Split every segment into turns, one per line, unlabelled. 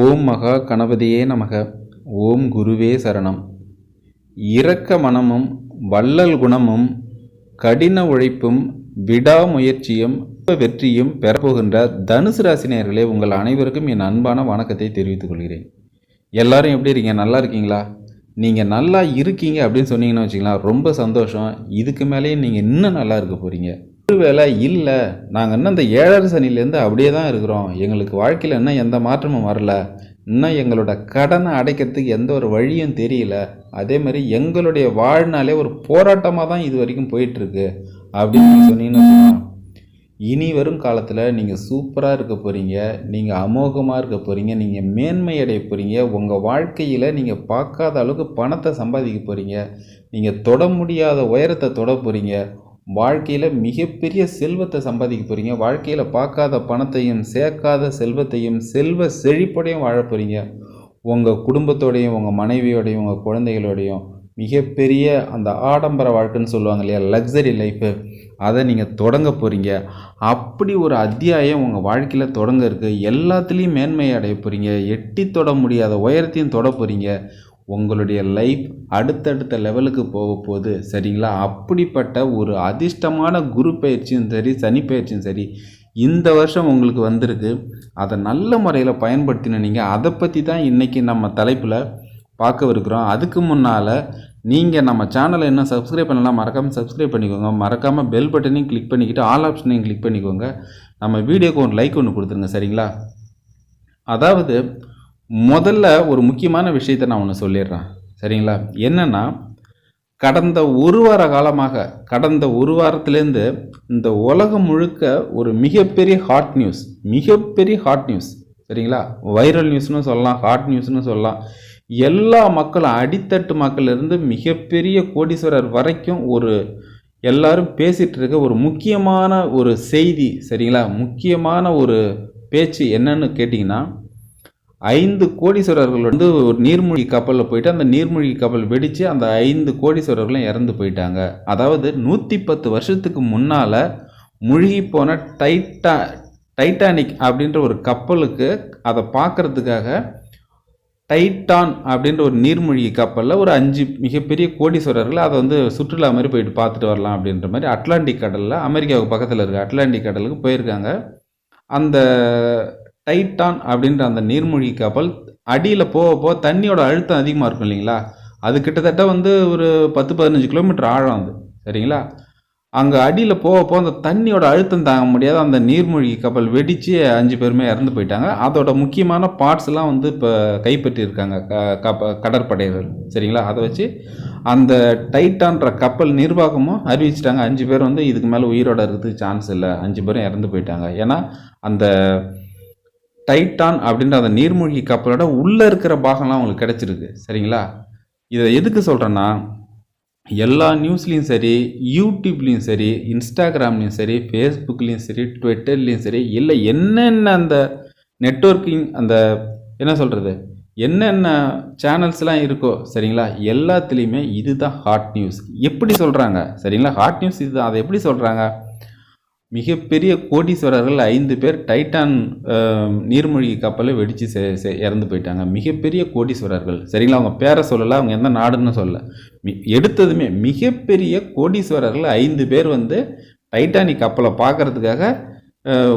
ஓம் மகா கணபதியே நமக ஓம் குருவே சரணம் இரக்க மனமும் வள்ளல் குணமும் கடின உழைப்பும் விடாமுயற்சியும் வெற்றியும் பெறப்போகின்ற தனுசு ராசினியர்களே உங்கள் அனைவருக்கும் என் அன்பான வணக்கத்தை தெரிவித்துக் கொள்கிறேன் எல்லாரும் எப்படி இருக்கீங்க நல்லா இருக்கீங்களா நீங்கள் நல்லா இருக்கீங்க அப்படின்னு சொன்னீங்கன்னா வச்சுக்கலாம் ரொம்ப சந்தோஷம் இதுக்கு மேலேயும் நீங்கள் இன்னும் நல்லா இருக்க போகிறீங்க வேலை இல்லை நாங்கள் இன்னும் இந்த ஏழரை சனிலேருந்து அப்படியே தான் இருக்கிறோம் எங்களுக்கு வாழ்க்கையில் இன்னும் எந்த மாற்றமும் வரல இன்னும் எங்களோட கடனை அடைக்கிறதுக்கு எந்த ஒரு வழியும் தெரியல அதே மாதிரி எங்களுடைய வாழ்நாளே ஒரு போராட்டமாக தான் இது வரைக்கும் போயிட்டுருக்கு அப்படின்னு சொன்னீங்கன்னா இனி வரும் காலத்தில் நீங்கள் சூப்பராக இருக்க போகிறீங்க நீங்கள் அமோகமாக இருக்க போகிறீங்க நீங்கள் மேன்மை அடைய போகிறீங்க உங்கள் வாழ்க்கையில் நீங்கள் பார்க்காத அளவுக்கு பணத்தை சம்பாதிக்க போகிறீங்க நீங்கள் தொட முடியாத உயரத்தை தொட போகிறீங்க வாழ்க்கையில் மிகப்பெரிய செல்வத்தை சம்பாதிக்க போகிறீங்க வாழ்க்கையில் பார்க்காத பணத்தையும் சேர்க்காத செல்வத்தையும் செல்வ செழிப்போடையும் வாழ போகிறீங்க உங்கள் குடும்பத்தோடையும் உங்கள் மனைவியோடையும் உங்கள் குழந்தைகளோடையும் மிகப்பெரிய அந்த ஆடம்பர வாழ்க்கைன்னு சொல்லுவாங்க இல்லையா லக்ஸரி லைஃபு அதை நீங்கள் தொடங்க போகிறீங்க அப்படி ஒரு அத்தியாயம் உங்கள் வாழ்க்கையில் தொடங்க இருக்குது எல்லாத்துலேயும் மேன்மையை அடைய போகிறீங்க எட்டி தொட முடியாத உயரத்தையும் தொட போகிறீங்க உங்களுடைய லைஃப் அடுத்தடுத்த லெவலுக்கு போக போகுது சரிங்களா அப்படிப்பட்ட ஒரு அதிர்ஷ்டமான குரு பயிற்சியும் சரி சனி பயிற்சியும் சரி இந்த வருஷம் உங்களுக்கு வந்திருக்கு அதை நல்ல முறையில் பயன்படுத்தின நீங்கள் அதை பற்றி தான் இன்றைக்கி நம்ம தலைப்பில் பார்க்கவிருக்கிறோம் அதுக்கு முன்னால் நீங்கள் நம்ம சேனலை என்ன சப்ஸ்கிரைப் பண்ணலாம் மறக்காமல் சப்ஸ்கிரைப் பண்ணிக்கோங்க மறக்காமல் பெல் பட்டனையும் கிளிக் பண்ணிக்கிட்டு ஆல் ஆப்ஷனையும் கிளிக் பண்ணிக்கோங்க நம்ம வீடியோக்கு ஒன்று லைக் ஒன்று கொடுத்துருங்க சரிங்களா அதாவது முதல்ல ஒரு முக்கியமான விஷயத்த நான் ஒன்று சொல்லிடுறேன் சரிங்களா என்னென்னா கடந்த ஒரு வார காலமாக கடந்த ஒரு வாரத்திலேருந்து இந்த உலகம் முழுக்க ஒரு மிகப்பெரிய ஹாட் நியூஸ் மிகப்பெரிய ஹாட் நியூஸ் சரிங்களா வைரல் நியூஸ்னு சொல்லலாம் ஹாட் நியூஸ்னு சொல்லலாம் எல்லா மக்களும் அடித்தட்டு மக்களிலிருந்து மிகப்பெரிய கோடீஸ்வரர் வரைக்கும் ஒரு எல்லாரும் பேசிகிட்டு இருக்க ஒரு முக்கியமான ஒரு செய்தி சரிங்களா முக்கியமான ஒரு பேச்சு என்னன்னு கேட்டிங்கன்னா ஐந்து கோடீஸ்வரர்கள் வந்து ஒரு நீர்மூழ்கி கப்பலில் போயிட்டு அந்த நீர்மூழ்கி கப்பல் வெடித்து அந்த ஐந்து கோடீஸ்வரர்களும் இறந்து போயிட்டாங்க அதாவது நூற்றி பத்து வருஷத்துக்கு முன்னால் மூழ்கி போன டைட்டா டைட்டானிக் அப்படின்ற ஒரு கப்பலுக்கு அதை பார்க்குறதுக்காக டைட்டான் அப்படின்ற ஒரு நீர்மூழ்கி கப்பலில் ஒரு அஞ்சு மிகப்பெரிய கோடீஸ்வரர்கள் அதை வந்து சுற்றுலா மாதிரி போயிட்டு பார்த்துட்டு வரலாம் அப்படின்ற மாதிரி அட்லாண்டிக் கடலில் அமெரிக்காவுக்கு பக்கத்தில் இருக்க அட்லாண்டிக் கடலுக்கு போயிருக்காங்க அந்த டைட்டான் அப்படின்ற அந்த நீர்மூழ்கி கப்பல் அடியில் போக போக தண்ணியோட அழுத்தம் அதிகமாக இருக்கும் இல்லைங்களா அது கிட்டத்தட்ட வந்து ஒரு பத்து பதினஞ்சு கிலோமீட்டர் ஆழம் அது சரிங்களா அங்கே அடியில் போக போக அந்த தண்ணியோட அழுத்தம் தாங்க முடியாத அந்த நீர்மூழ்கி கப்பல் வெடித்து அஞ்சு பேருமே இறந்து போயிட்டாங்க அதோட முக்கியமான பார்ட்ஸ்லாம் வந்து இப்போ கைப்பற்றியிருக்காங்க க கடற்படையினர் சரிங்களா அதை வச்சு அந்த டைட்டான்ற கப்பல் நிர்வாகமும் அறிவிச்சிட்டாங்க அஞ்சு பேர் வந்து இதுக்கு மேலே உயிரோட இருக்கிறதுக்கு சான்ஸ் இல்லை அஞ்சு பேரும் இறந்து போயிட்டாங்க ஏன்னா அந்த டைட்டான் அப்படின்ற அந்த நீர்மூழ்கி கப்பலோட உள்ளே இருக்கிற பாகம்லாம் அவங்களுக்கு கிடச்சிருக்கு சரிங்களா இதை எதுக்கு சொல்கிறேன்னா எல்லா நியூஸ்லேயும் சரி யூடியூப்லேயும் சரி இன்ஸ்டாகிராம்லேயும் சரி ஃபேஸ்புக்லேயும் சரி ட்விட்டர்லேயும் சரி இல்லை என்னென்ன அந்த நெட்ஒர்க்கிங் அந்த என்ன சொல்கிறது என்னென்ன சேனல்ஸ்லாம் இருக்கோ சரிங்களா எல்லாத்துலேயுமே இதுதான் ஹாட் நியூஸ் எப்படி சொல்கிறாங்க சரிங்களா ஹாட் நியூஸ் இதுதான் அதை எப்படி சொல்கிறாங்க மிகப்பெரிய கோடீஸ்வரர்கள் ஐந்து பேர் டைட்டான் நீர்மூழ்கி கப்பலை வெடித்து இறந்து போயிட்டாங்க மிகப்பெரிய கோடீஸ்வரர்கள் சரிங்களா அவங்க பேரை சொல்லலை அவங்க எந்த நாடுன்னு சொல்லலை மி எடுத்ததுமே மிகப்பெரிய கோடீஸ்வரர்கள் ஐந்து பேர் வந்து டைட்டானிக் கப்பலை பார்க்குறதுக்காக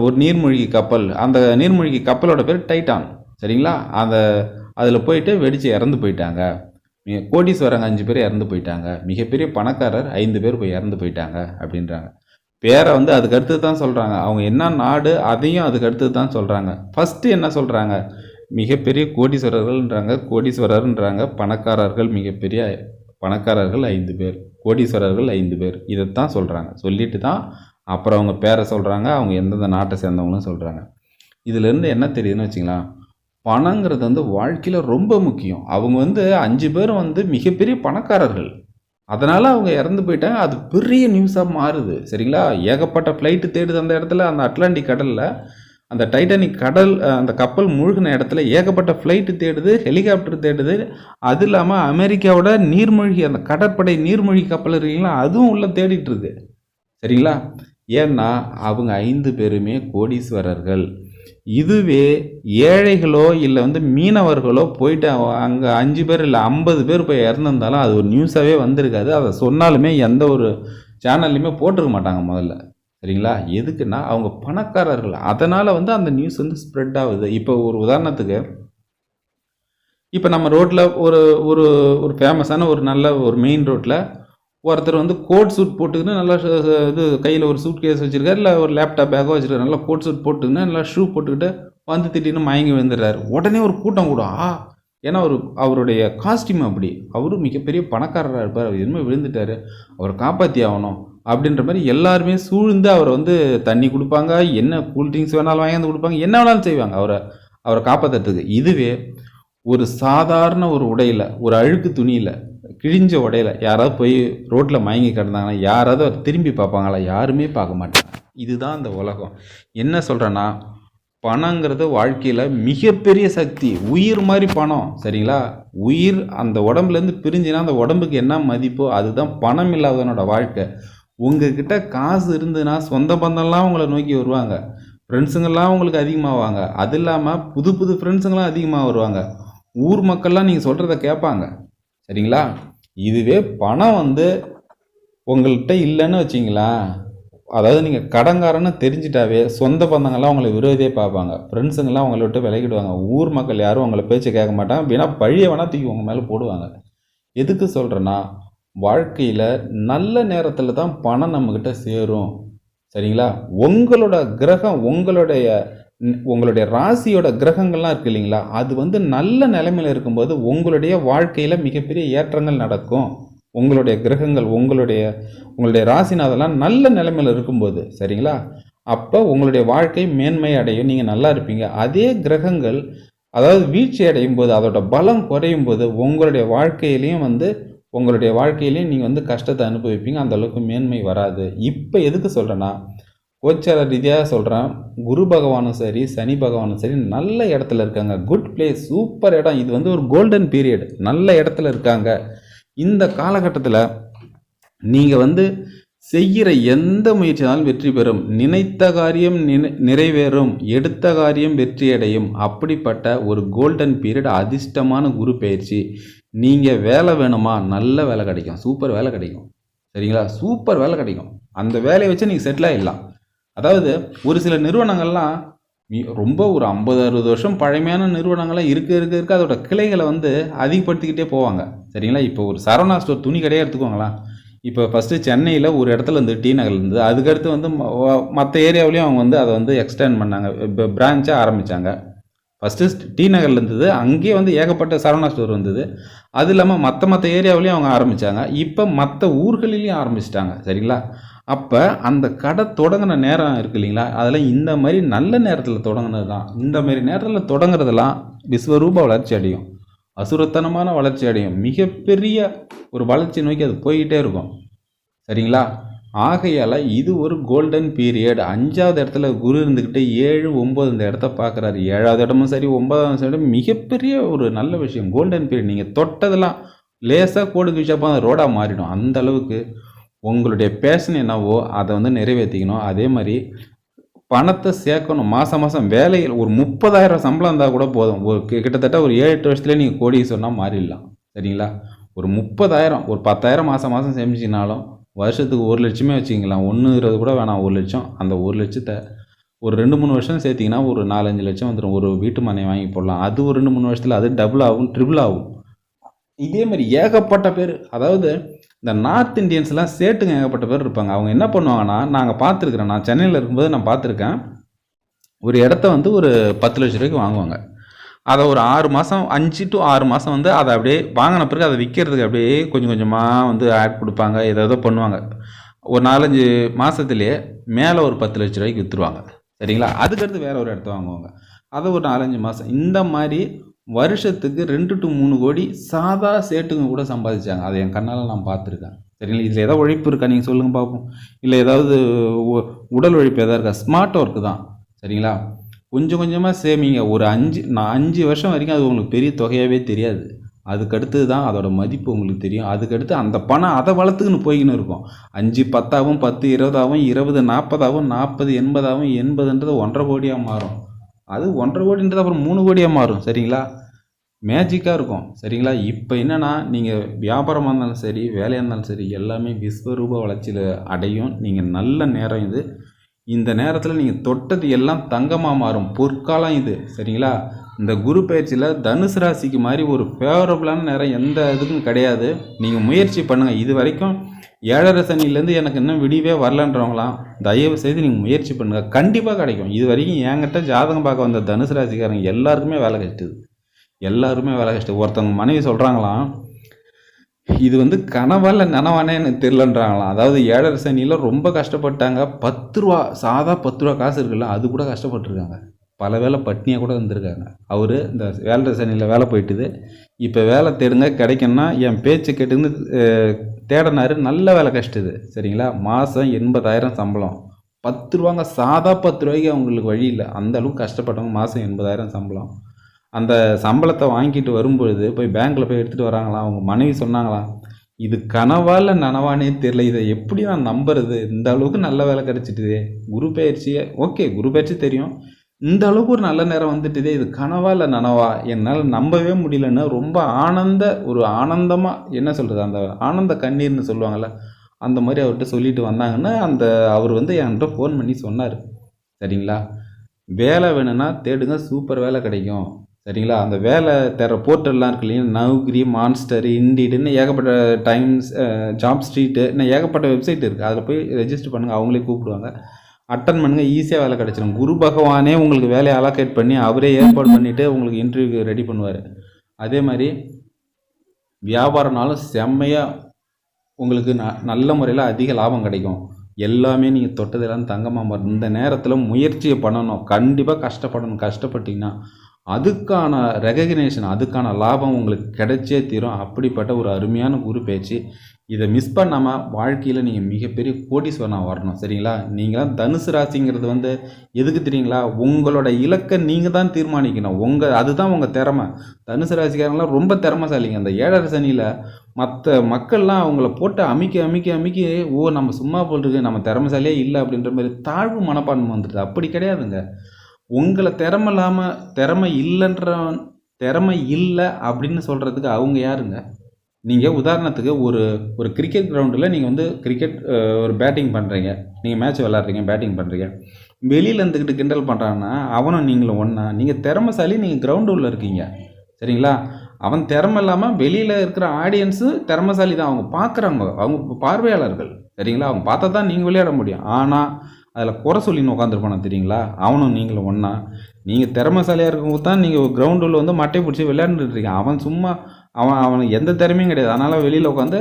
ஒரு நீர்மூழ்கி கப்பல் அந்த நீர்மூழ்கி கப்பலோட பேர் டைட்டான் சரிங்களா அந்த அதில் போயிட்டு வெடித்து இறந்து போயிட்டாங்க கோடீஸ்வரங்க அஞ்சு பேர் இறந்து போயிட்டாங்க மிகப்பெரிய பணக்காரர் ஐந்து பேர் போய் இறந்து போயிட்டாங்க அப்படின்றாங்க பேரை வந்து அதுக்கு அடுத்து தான் சொல்கிறாங்க அவங்க என்ன நாடு அதையும் அதுக்கு அடுத்து தான் சொல்கிறாங்க ஃபஸ்ட்டு என்ன சொல்கிறாங்க மிகப்பெரிய கோடீஸ்வரர்கள்ன்றாங்க கோடீஸ்வரர்ன்றாங்க பணக்காரர்கள் மிகப்பெரிய பணக்காரர்கள் ஐந்து பேர் கோடீஸ்வரர்கள் ஐந்து பேர் இதைத்தான் சொல்கிறாங்க சொல்லிட்டு தான் அப்புறம் அவங்க பேரை சொல்கிறாங்க அவங்க எந்தெந்த நாட்டை சேர்ந்தவங்களும் சொல்கிறாங்க இதுலேருந்து என்ன தெரியுதுன்னு வச்சுங்களேன் பணங்கிறது வந்து வாழ்க்கையில் ரொம்ப முக்கியம் அவங்க வந்து அஞ்சு பேரும் வந்து மிகப்பெரிய பணக்காரர்கள் அதனால் அவங்க இறந்து போயிட்டாங்க அது பெரிய நியூஸாக மாறுது சரிங்களா ஏகப்பட்ட ஃப்ளைட்டு தேடுது அந்த இடத்துல அந்த அட்லாண்டிக் கடலில் அந்த டைட்டானிக் கடல் அந்த கப்பல் மூழ்கின இடத்துல ஏகப்பட்ட ஃப்ளைட்டு தேடுது ஹெலிகாப்டர் தேடுது அது இல்லாமல் அமெரிக்காவோட நீர்மூழ்கி அந்த கடற்படை நீர்மூழ்கி கப்பல் இருக்கீங்களா அதுவும் உள்ளே தேடிட்டுருக்கு சரிங்களா ஏன்னா அவங்க ஐந்து பேருமே கோடீஸ்வரர்கள் இதுவே ஏழைகளோ இல்லை வந்து மீனவர்களோ போயிட்டு அங்கே அஞ்சு பேர் இல்லை ஐம்பது பேர் போய் இறந்துருந்தாலும் அது ஒரு நியூஸாகவே வந்திருக்காது அதை சொன்னாலுமே எந்த ஒரு சேனல்லையுமே போட்டிருக்க மாட்டாங்க முதல்ல சரிங்களா எதுக்குன்னா அவங்க பணக்காரர்கள் அதனால் வந்து அந்த நியூஸ் வந்து ஸ்ப்ரெட் ஆகுது இப்போ ஒரு உதாரணத்துக்கு இப்போ நம்ம ரோட்டில் ஒரு ஒரு ஒரு ஃபேமஸான ஒரு நல்ல ஒரு மெயின் ரோட்டில் ஒருத்தர் வந்து கோட் சூட் போட்டுக்கின்னு நல்லா இது கையில் ஒரு சூட் கேஸ் வச்சுருக்காரு இல்லை ஒரு லேப்டாப் பேக்கோ வச்சுருக்காரு நல்லா கோட் சூட் போட்டுக்கின்னு நல்லா ஷூ போட்டுக்கிட்டு வந்து திட்டினு மயங்கி விழுந்துடுறாரு உடனே ஒரு கூட்டம் கூட ஆ ஏன்னா அவர் அவருடைய காஸ்டியூம் அப்படி அவரும் மிகப்பெரிய பணக்காரராக இருப்பார் அவர் இனிமேல் விழுந்துட்டார் அவரை காப்பாற்றி ஆகணும் அப்படின்ற மாதிரி எல்லாருமே சூழ்ந்து அவரை வந்து தண்ணி கொடுப்பாங்க என்ன கூல்ட்ரிங்க்ஸ் வேணாலும் வாங்கி வந்து கொடுப்பாங்க என்ன வேணாலும் செய்வாங்க அவரை அவரை காப்பாற்றுறதுக்கு இதுவே ஒரு சாதாரண ஒரு உடையில் ஒரு அழுக்கு துணியில் கிழிஞ்ச உடையில யாராவது போய் ரோட்டில் மயங்கி கிடந்தாங்கன்னா யாராவது திரும்பி பார்ப்பாங்களா யாருமே பார்க்க மாட்டாங்க இதுதான் அந்த உலகம் என்ன சொல்கிறேன்னா பணங்கிறது வாழ்க்கையில் மிகப்பெரிய சக்தி உயிர் மாதிரி பணம் சரிங்களா உயிர் அந்த உடம்புலேருந்து பிரிஞ்சுன்னா அந்த உடம்புக்கு என்ன மதிப்போ அதுதான் பணம் இல்லாதவனோட வாழ்க்கை உங்ககிட்ட காசு இருந்ததுன்னா சொந்த பந்தம்லாம் உங்களை நோக்கி வருவாங்க ஃப்ரெண்ட்ஸுங்கெல்லாம் உங்களுக்கு வாங்க அது இல்லாமல் புது புது ஃப்ரெண்ட்ஸுங்களாம் அதிகமாக வருவாங்க ஊர் மக்கள்லாம் நீங்கள் சொல்கிறத கேட்பாங்க சரிங்களா இதுவே பணம் வந்து உங்கள்கிட்ட இல்லைன்னு வச்சிங்களேன் அதாவது நீங்கள் கடங்காரன்னு தெரிஞ்சிட்டாவே சொந்த பந்தங்கள்லாம் உங்களை விரோதியே பார்ப்பாங்க ஃப்ரெண்ட்ஸுங்கெல்லாம் உங்களை விட்டு விலகிடுவாங்க ஊர் மக்கள் யாரும் உங்களை பேச்சு கேட்க மாட்டாங்க அப்படின்னா பழிய வேணால் தூக்கி உங்கள் மேலே போடுவாங்க எதுக்கு சொல்கிறேன்னா வாழ்க்கையில் நல்ல நேரத்தில் தான் பணம் நம்மக்கிட்ட சேரும் சரிங்களா உங்களோட கிரகம் உங்களுடைய உங்களுடைய ராசியோட கிரகங்கள்லாம் இருக்குது இல்லைங்களா அது வந்து நல்ல நிலைமையில் இருக்கும்போது உங்களுடைய வாழ்க்கையில் மிகப்பெரிய ஏற்றங்கள் நடக்கும் உங்களுடைய கிரகங்கள் உங்களுடைய உங்களுடைய ராசினாதெல்லாம் நல்ல நிலைமையில் இருக்கும்போது சரிங்களா அப்போ உங்களுடைய வாழ்க்கை மேன்மை அடையும் நீங்கள் நல்லா இருப்பீங்க அதே கிரகங்கள் அதாவது வீழ்ச்சி அடையும் போது அதோட பலம் குறையும் போது உங்களுடைய வாழ்க்கையிலையும் வந்து உங்களுடைய வாழ்க்கையிலையும் நீங்கள் வந்து கஷ்டத்தை அனுபவிப்பீங்க அந்தளவுக்கு மேன்மை வராது இப்போ எதுக்கு சொல்கிறேன்னா கோச்சார ரீதியாக சொல்கிறேன் குரு பகவானும் சரி சனி பகவானும் சரி நல்ல இடத்துல இருக்காங்க குட் பிளேஸ் சூப்பர் இடம் இது வந்து ஒரு கோல்டன் பீரியட் நல்ல இடத்துல இருக்காங்க இந்த காலகட்டத்தில் நீங்கள் வந்து செய்கிற எந்த முயற்சினாலும் வெற்றி பெறும் நினைத்த காரியம் நினை நிறைவேறும் எடுத்த காரியம் வெற்றியடையும் அப்படிப்பட்ட ஒரு கோல்டன் பீரியட் அதிர்ஷ்டமான குரு பயிற்சி நீங்கள் வேலை வேணுமா நல்ல வேலை கிடைக்கும் சூப்பர் வேலை கிடைக்கும் சரிங்களா சூப்பர் வேலை கிடைக்கும் அந்த வேலையை வச்சு நீங்கள் செட்டில் ஆகிடலாம் அதாவது ஒரு சில நிறுவனங்கள்லாம் ரொம்ப ஒரு ஐம்பது அறுபது வருஷம் பழமையான நிறுவனங்கள்லாம் இருக்க இருக்க இருக்க அதோட கிளைகளை வந்து அதிகப்படுத்திக்கிட்டே போவாங்க சரிங்களா இப்போ ஒரு சரவணா ஸ்டோர் துணி கடையாக எடுத்துக்கோங்களேன் இப்போ ஃபஸ்ட்டு சென்னையில் ஒரு இடத்துல இருந்து டி நகர் இருந்து அதுக்கடுத்து வந்து மற்ற ஏரியாவிலையும் அவங்க வந்து அதை வந்து எக்ஸ்டெண்ட் பண்ணாங்க இப்போ பிரான்ச்சாக ஆரம்பித்தாங்க ஃபஸ்ட்டு டி நகரில் இருந்தது அங்கேயே வந்து ஏகப்பட்ட சரவணா ஸ்டோர் வந்தது அது இல்லாமல் மற்ற மற்ற ஏரியாவிலையும் அவங்க ஆரம்பித்தாங்க இப்போ மற்ற ஊர்களிலையும் ஆரம்பிச்சிட்டாங்க சரிங்களா அப்போ அந்த கடை தொடங்கின நேரம் இருக்கு இல்லைங்களா அதில் இந்த மாதிரி நல்ல நேரத்தில் தொடங்கினது தான் இந்த மாதிரி நேரத்தில் தொடங்குறதெல்லாம் விஸ்வரூப வளர்ச்சி அடையும் அசுரத்தனமான வளர்ச்சி அடையும் மிகப்பெரிய ஒரு வளர்ச்சி நோக்கி அது போய்கிட்டே இருக்கும் சரிங்களா ஆகையால் இது ஒரு கோல்டன் பீரியட் அஞ்சாவது இடத்துல குரு இருந்துக்கிட்டு ஏழு ஒம்பது இந்த இடத்த பார்க்குறாரு ஏழாவது இடமும் சரி ஒன்பதாவது சரி மிகப்பெரிய ஒரு நல்ல விஷயம் கோல்டன் பீரியட் நீங்கள் தொட்டதெல்லாம் லேசாக கோடு அந்த ரோடாக மாறிடும் அந்த அளவுக்கு உங்களுடைய பேஷன் என்னவோ அதை வந்து நிறைவேற்றிக்கணும் அதே மாதிரி பணத்தை சேர்க்கணும் மாதம் மாதம் வேலையில் ஒரு முப்பதாயிரம் சம்பளம் இருந்தால் கூட போதும் ஒரு கிட்டத்தட்ட ஒரு ஏழு எட்டு வருஷத்துலேயே நீங்கள் கோடி சொன்னால் மாறிடலாம் சரிங்களா ஒரு முப்பதாயிரம் ஒரு பத்தாயிரம் மாதம் மாதம் சேமிச்சினாலும் வருஷத்துக்கு ஒரு லட்சமே வச்சுக்கலாம் ஒன்றுங்கிறது கூட வேணாம் ஒரு லட்சம் அந்த ஒரு லட்சத்தை ஒரு ரெண்டு மூணு வருஷம் சேர்த்திங்கன்னா ஒரு நாலஞ்சு லட்சம் வந்துடும் ஒரு வீட்டு மனை வாங்கி போடலாம் அது ஒரு ரெண்டு மூணு வருஷத்தில் அது டபுள் ஆகும் ட்ரிபிள் ஆகும் இதே மாதிரி ஏகப்பட்ட பேர் அதாவது இந்த நார்த் இந்தியன்ஸ்லாம் சேட்டுங்க ஏகப்பட்ட பேர் இருப்பாங்க அவங்க என்ன பண்ணுவாங்கன்னா நாங்கள் பார்த்துருக்குறேன் நான் சென்னையில் இருக்கும்போது நான் பார்த்துருக்கேன் ஒரு இடத்த வந்து ஒரு பத்து லட்ச ரூபாய்க்கு வாங்குவாங்க அதை ஒரு ஆறு மாதம் அஞ்சு டு ஆறு மாதம் வந்து அதை அப்படியே வாங்கின பிறகு அதை விற்கிறதுக்கு அப்படியே கொஞ்சம் கொஞ்சமாக வந்து ஆட் கொடுப்பாங்க ஏதோ பண்ணுவாங்க ஒரு நாலஞ்சு மாதத்துலேயே மேலே ஒரு பத்து லட்ச ரூபாய்க்கு விற்றுருவாங்க சரிங்களா அதுக்கடுத்து வேறு ஒரு இடத்த வாங்குவாங்க அதை ஒரு நாலஞ்சு மாதம் இந்த மாதிரி வருஷத்துக்கு ரெண்டு டு மூணு கோடி சாதா சேட்டுங்க கூட சம்பாதிச்சாங்க அதை என் கண்ணால் நான் பார்த்துருக்கேன் சரிங்களா இதில் ஏதாவது உழைப்பு இருக்கா நீங்கள் சொல்லுங்கள் பார்ப்போம் இல்லை ஏதாவது உடல் உழைப்பு எதாவது இருக்கா ஸ்மார்ட் ஒர்க்கு தான் சரிங்களா கொஞ்சம் கொஞ்சமாக சேமிங்க ஒரு அஞ்சு நான் அஞ்சு வருஷம் வரைக்கும் அது உங்களுக்கு பெரிய தொகையாகவே தெரியாது அதுக்கடுத்தது தான் அதோடய மதிப்பு உங்களுக்கு தெரியும் அதுக்கடுத்து அந்த பணம் அதை வளர்த்துக்குன்னு போய்கின்னு இருக்கும் அஞ்சு பத்தாகவும் பத்து இருபதாகவும் இருபது நாற்பதாகவும் நாற்பது எண்பதாகவும் எண்பதுன்றது ஒன்றரை கோடியாக மாறும் அது ஒன்றரை கோடின்றது அப்புறம் மூணு கோடியாக மாறும் சரிங்களா மேஜிக்காக இருக்கும் சரிங்களா இப்போ என்னென்னா நீங்கள் வியாபாரமாக இருந்தாலும் சரி வேலையாக இருந்தாலும் சரி எல்லாமே விஸ்வரூப வளர்ச்சியில் அடையும் நீங்கள் நல்ல நேரம் இது இந்த நேரத்தில் நீங்கள் தொட்டது எல்லாம் தங்கமாக மாறும் பொற்காலம் இது சரிங்களா இந்த குரு பயிற்சியில் தனுசு ராசிக்கு மாதிரி ஒரு ஃபேவரபுளான நேரம் எந்த இதுக்கும் கிடையாது நீங்கள் முயற்சி பண்ணுங்கள் இது வரைக்கும் ஏழரை எனக்கு இன்னும் விடிவே வரலன்றவங்களாம் தயவு செய்து நீங்கள் முயற்சி பண்ணுங்கள் கண்டிப்பாக கிடைக்கும் இது வரைக்கும் என்கிட்ட ஜாதகம் பார்க்க வந்த தனுசு ராசிக்காரங்க எல்லாருக்குமே வேலை கஷ்டது எல்லாருமே வேலை கஷ்டம் ஒருத்தவங்க மனைவி சொல்கிறாங்களாம் இது வந்து கனவால் இல்லை நனவானே எனக்கு தெரிலன்றாங்களாம் அதாவது ஏழரை சனியில் ரொம்ப கஷ்டப்பட்டாங்க பத்து ரூபா சாதா பத்து ரூபா காசு இருக்குல்ல அது கூட கஷ்டப்பட்டுருக்காங்க பல வேலை பட்னியாக கூட இருந்திருக்காங்க அவர் இந்த வேலரை சனியில் வேலை போயிட்டுது இப்போ வேலை தேடுங்க கிடைக்கணும்னா என் பேச்சு கேட்டுன்னு தேடினாரு நல்ல வேலை கஷ்டது சரிங்களா மாதம் எண்பதாயிரம் சம்பளம் பத்து ரூபாங்க சாதா பத்து ரூபாய்க்கு அவங்களுக்கு வழி இல்லை அந்த அளவுக்கு கஷ்டப்பட்டவங்க மாதம் எண்பதாயிரம் சம்பளம் அந்த சம்பளத்தை வாங்கிட்டு வரும்பொழுது போய் பேங்க்கில் போய் எடுத்துகிட்டு வராங்களா அவங்க மனைவி சொன்னாங்களா இது கனவா இல்லை நனவானே தெரில இதை எப்படி நான் நம்புறது இந்த அளவுக்கு நல்ல வேலை கிடச்சிட்டுதே குரு பயிற்சியே ஓகே குரு பயிற்சி தெரியும் இந்த அளவுக்கு ஒரு நல்ல நேரம் வந்துட்டுதே இது கனவா இல்லை நனவா என்னால் நம்பவே முடியலன்னு ரொம்ப ஆனந்த ஒரு ஆனந்தமாக என்ன சொல்கிறது அந்த ஆனந்த கண்ணீர்னு சொல்லுவாங்கள்ல அந்த மாதிரி அவர்கிட்ட சொல்லிட்டு வந்தாங்கன்னா அந்த அவர் வந்து என்கிட்ட ஃபோன் பண்ணி சொன்னார் சரிங்களா வேலை வேணும்னா தேடுங்க சூப்பர் வேலை கிடைக்கும் சரிங்களா அந்த வேலை தர போர்ட்டல்லாம் இருக்கு இல்லையா நவ்கிரி மான்ஸ்டர் இண்டிடுன்னு ஏகப்பட்ட டைம்ஸ் ஜாப் ஸ்ட்ரீட்டு இன்னும் ஏகப்பட்ட வெப்சைட் இருக்குது அதில் போய் ரெஜிஸ்டர் பண்ணுங்கள் அவங்களே கூப்பிடுவாங்க அட்டன் பண்ணுங்கள் ஈஸியாக வேலை கிடச்சிடும் குரு பகவானே உங்களுக்கு வேலையை அலோகேட் பண்ணி அவரே ஏற்பாடு பண்ணிவிட்டு உங்களுக்கு இன்டர்வியூக்கு ரெடி பண்ணுவார் அதே மாதிரி வியாபாரம்னாலும் செம்மையாக உங்களுக்கு ந நல்ல முறையில் அதிக லாபம் கிடைக்கும் எல்லாமே நீங்கள் தொட்டதெல்லாம் தங்கமாக மாறும் இந்த நேரத்தில் முயற்சியை பண்ணணும் கண்டிப்பாக கஷ்டப்படணும் கஷ்டப்பட்டீங்கன்னா அதுக்கான ரெகக்னேஷன் அதுக்கான லாபம் உங்களுக்கு கிடைச்சே தீரும் அப்படிப்பட்ட ஒரு அருமையான குரு பேச்சு இதை மிஸ் பண்ணாமல் வாழ்க்கையில் நீங்கள் மிகப்பெரிய கோடீஸ்வரனாக வரணும் சரிங்களா நீங்களாம் தனுசு ராசிங்கிறது வந்து எதுக்கு தெரியுங்களா உங்களோட இலக்கை நீங்கள் தான் தீர்மானிக்கணும் உங்கள் அதுதான் உங்கள் திறமை தனுசு ராசிக்காரங்களாம் ரொம்ப திறமைசாலிங்க அந்த ஏழரை சனியில் மற்ற மக்கள்லாம் அவங்கள போட்டு அமைக்க அமைக்க அமைக்க ஓ நம்ம சும்மா போல் நம்ம திறமைசாலியே இல்லை அப்படின்ற மாதிரி தாழ்வு மனப்பான்மை வந்துடுது அப்படி கிடையாதுங்க உங்களை திறமை இல்லாமல் திறமை இல்லைன்ற திறமை இல்லை அப்படின்னு சொல்கிறதுக்கு அவங்க யாருங்க நீங்கள் உதாரணத்துக்கு ஒரு ஒரு கிரிக்கெட் கிரவுண்டில் நீங்கள் வந்து கிரிக்கெட் ஒரு பேட்டிங் பண்ணுறீங்க நீங்கள் மேட்ச் விளாட்றீங்க பேட்டிங் பண்ணுறீங்க வெளியில் இருந்துக்கிட்டு கிண்டல் பண்ணுறான்னா அவனும் நீங்களும் ஒன்றா நீங்கள் திறமைசாலி நீங்கள் கிரவுண்டு உள்ளே இருக்கீங்க சரிங்களா அவன் திறமை இல்லாமல் வெளியில் இருக்கிற ஆடியன்ஸு திறமைசாலி தான் அவங்க பார்க்குறாங்க அவங்க பார்வையாளர்கள் சரிங்களா அவங்க பார்த்தா தான் நீங்கள் விளையாட முடியும் ஆனால் அதில் குறை சொல்லின்னு உட்காந்துருப்பானா தெரியுங்களா அவனும் நீங்களும் ஒன்றா நீங்கள் திறமைசாலியாக இருக்கும்போது தான் நீங்கள் கிரவுண்டில் வந்து மட்டை பிடிச்சி விளையாண்டுருக்கீங்க அவன் சும்மா அவன் அவனுக்கு எந்த திறமையும் கிடையாது அதனால் வெளியில் உட்காந்து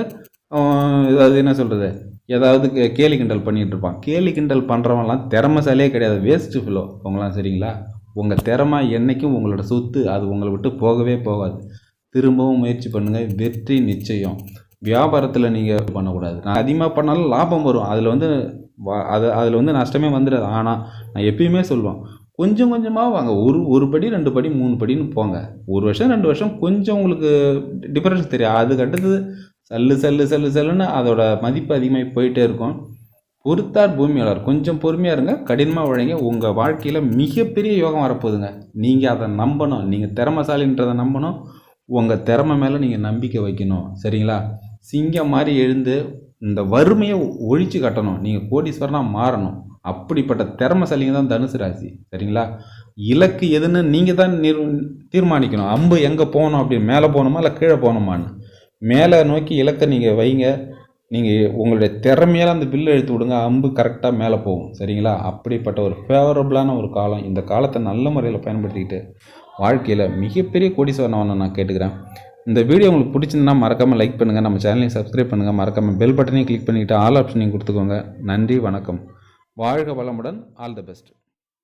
அது என்ன சொல்கிறது ஏதாவது கேலி கிண்டல் பண்ணிகிட்டு இருப்பான் கேலி கிண்டல் பண்ணுறவன்லாம் திறமைசாலியே கிடையாது வேஸ்ட்டு ஃபிலோ அவங்களாம் சரிங்களா உங்கள் திறமை என்றைக்கும் உங்களோட சொத்து அது உங்களை விட்டு போகவே போகாது திரும்பவும் முயற்சி பண்ணுங்கள் வெற்றி நிச்சயம் வியாபாரத்தில் நீங்கள் பண்ணக்கூடாது நான் அதிகமாக பண்ணாலும் லாபம் வரும் அதில் வந்து அது அதில் வந்து நஷ்டமே வந்துடாது ஆனால் நான் எப்பயுமே சொல்லுவேன் கொஞ்சம் கொஞ்சமாக வாங்க ஒரு ஒரு படி ரெண்டு படி மூணு படின்னு போங்க ஒரு வருஷம் ரெண்டு வருஷம் கொஞ்சம் உங்களுக்கு டிஃப்ரென்ஸ் தெரியும் அதுக்கு அடுத்தது சல்லு சல்லு சல்லு சல்லுன்னு அதோட மதிப்பு அதிகமாகி போயிட்டே இருக்கும் பொறுத்தார் பூமியாளர் கொஞ்சம் பொறுமையாக இருங்க கடினமாக உழைங்க உங்கள் வாழ்க்கையில் மிகப்பெரிய யோகம் வரப்போகுதுங்க நீங்கள் அதை நம்பணும் நீங்கள் திறமசாலின்றதை நம்பணும் உங்கள் திறமை மேலே நீங்கள் நம்பிக்கை வைக்கணும் சரிங்களா சிங்கம் மாதிரி எழுந்து இந்த வறுமையை ஒழிச்சு கட்டணும் நீங்கள் கோடீஸ்வரனாக மாறணும் அப்படிப்பட்ட திறமைசாலிங்க தான் தனுசு ராசி சரிங்களா இலக்கு எதுன்னு நீங்கள் தான் நிர் தீர்மானிக்கணும் அம்பு எங்கே போகணும் அப்படின்னு மேலே போகணுமா இல்லை கீழே போகணுமான்னு மேலே நோக்கி இலக்கை நீங்கள் வைங்க நீங்கள் உங்களுடைய திறமையால் அந்த பில்லு எழுத்து விடுங்க அம்பு கரெக்டாக மேலே போகும் சரிங்களா அப்படிப்பட்ட ஒரு ஃபேவரபுளான ஒரு காலம் இந்த காலத்தை நல்ல முறையில் பயன்படுத்திக்கிட்டு வாழ்க்கையில் மிகப்பெரிய கோடீஸ்வரன் நான் கேட்டுக்கிறேன் இந்த வீடியோ உங்களுக்கு பிடிச்சிருந்தா மறக்காமல் லைக் பண்ணுங்கள் நம்ம சேனலையும் சப்ஸ்கிரைப் பண்ணுங்கள் மறக்காமல் பெல் பட்டனையும் கிளிக் பண்ணிவிட்டு ஆல் ஆப்ஷனையும் கொடுத்துக்கோங்க நன்றி வணக்கம் வாழ்க வளமுடன் ஆல் த பெஸ்ட்